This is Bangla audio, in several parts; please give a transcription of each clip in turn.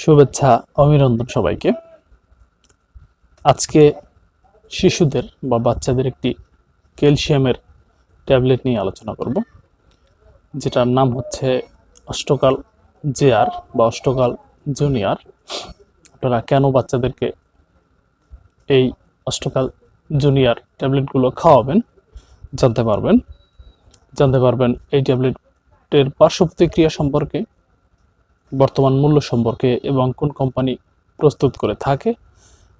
শুভেচ্ছা, অভিনন্দন সবাইকে। আজকে শিশুদের বা বাচ্চাদের একটি ক্যালসিয়ামের ট্যাবলেট নিয়ে আলোচনা করব, যেটার নাম হচ্ছে অষ্টকাল জেআর বা অষ্টকাল জুনিয়র। আপনারা কেন বাচ্চাদেরকে এই অষ্টকাল জুনিয়র ট্যাবলেটগুলো খাওয়াবেন জানতে পারবেন। জানতে পারবেন এই ট্যাবলেটের পার্শ্ব প্রতিক্রিয়া সম্পর্কে বর্তমান মূল্য সম্পর্কে এবং কোন কোম্পানি প্রস্তুত করে থাকে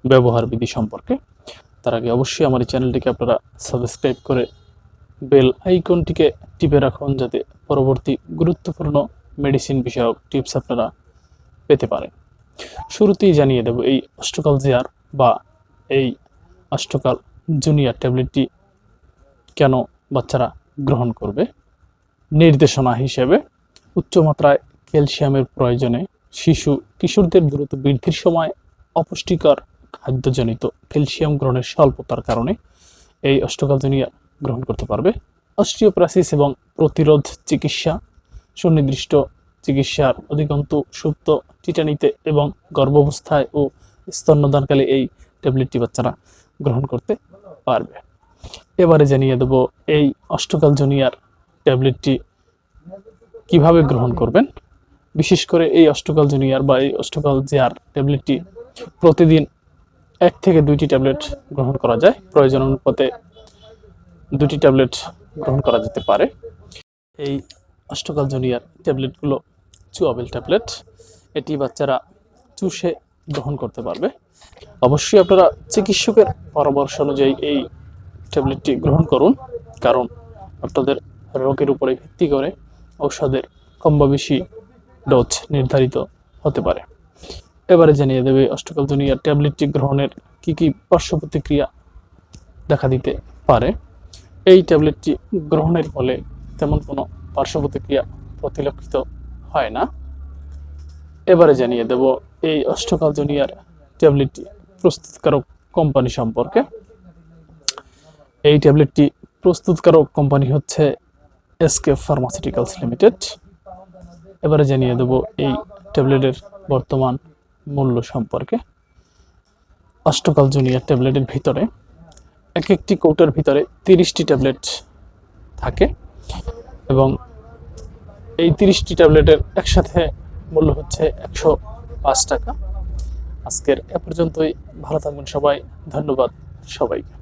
ব্যবহার বিধি সম্পর্কে, তার আগে অবশ্যই আমার এই চ্যানেলটিকে আপনারা সাবস্ক্রাইব করে বেল আইকনটিকে টিপে রাখুন যাতে পরবর্তী গুরুত্বপূর্ণ মেডিসিন বিষয়ক টিপস আপনারা পেতে পারেন। শুরুতেই জানিয়ে দেব, এই অষ্টকাল জিয়ার বা এই অষ্টকাল জুনিয়র ট্যাবলেটটি কেন বাচ্চারা গ্রহণ করবে? নির্দেশনা হিসেবে উচ্চমাত্রায় ক্যালসিয়ামের প্রয়োজনে শিশু কিশোরদের দ্রুত বৃদ্ধির সময় অপুষ্টিকর খাদ্যজনিত ক্যালসিয়াম গ্রহণের স্বল্পতার কারণে এই অষ্টকালজনিয়া গ্রহণ করতে পারবে। অস্টিওপ্রাসিস এবং প্রতিরোধ চিকিৎসা, সুনির্দিষ্ট চিকিৎসার অধিকন্তু সুপ্ত টিটানিতে এবং গর্ভাবস্থায় ও স্তন্যদানকালে এই ট্যাবলেটটি বাচ্চারা গ্রহণ করতে পারবে। এবারে জানিয়ে দেব এই অষ্টকাল জুনিয়র ট্যাবলেটটি কীভাবে গ্রহণ করবেন। বিশেষ করে এই অষ্টকাল জুনিয়ার বা এই অষ্টকাল জেয়ার ট্যাবলেটটি প্রতিদিন এক থেকে দুইটি ট্যাবলেট গ্রহণ করা যায়। প্রয়োজন অনুপাতে দুটি ট্যাবলেট গ্রহণ করা যেতে পারে। এই অষ্টকাল জুনিয়র ট্যাবলেটগুলো চুয়াবেল ট্যাবলেট, এটি বাচ্চারা চুষে গ্রহণ করতে পারবে। অবশ্যই আপনারা চিকিৎসকের পরামর্শ অনুযায়ী এই ট্যাবলেটটি গ্রহণ করুন, কারণ আপনাদের রোগের উপরে ভিত্তি করে ঔষধের কম বা বেশি ডোজ নির্ধারিত হতে পারে। এবারে জানিয়ে দেবে অষ্টকাল জুনিয়র ট্যাবলেটটি গ্রহণের কি কি পার্শ্ব প্রতিক্রিয়া দেখা দিতে পারে। এই ট্যাবলেটটি গ্রহণের ফলে তেমন কোনো পার্শ্ব প্রতিক্রিয়া প্রতিলক্ষিত হয় না। এবারে জানিয়ে দেব এই অষ্টকাল জুনিয়র ট্যাবলেটটি প্রস্তুতকারক কোম্পানি সম্পর্কে। এই ট্যাবলেটটি প্রস্তুতকারক কোম্পানি হচ্ছে এসকে ফার্মাসিউটিক্যালস লিমিটেড এবারে জানিয়ে দেব এই ট্যাবলেটের বর্তমান মূল্য সম্পর্কে। অষ্টকাল জুনিয়র ট্যাবলেটের ভিতরে এক একটি কৌটার ভিতরে তিরিশটি ট্যাবলেট থাকে এবং এই তিরিশটি ট্যাবলেটের একসাথে মূল্য হচ্ছে একশো পাঁচ টাকা। আজকের এ পর্যন্তই, ভালো থাকবেন সবাই, ধন্যবাদ সবাইকে।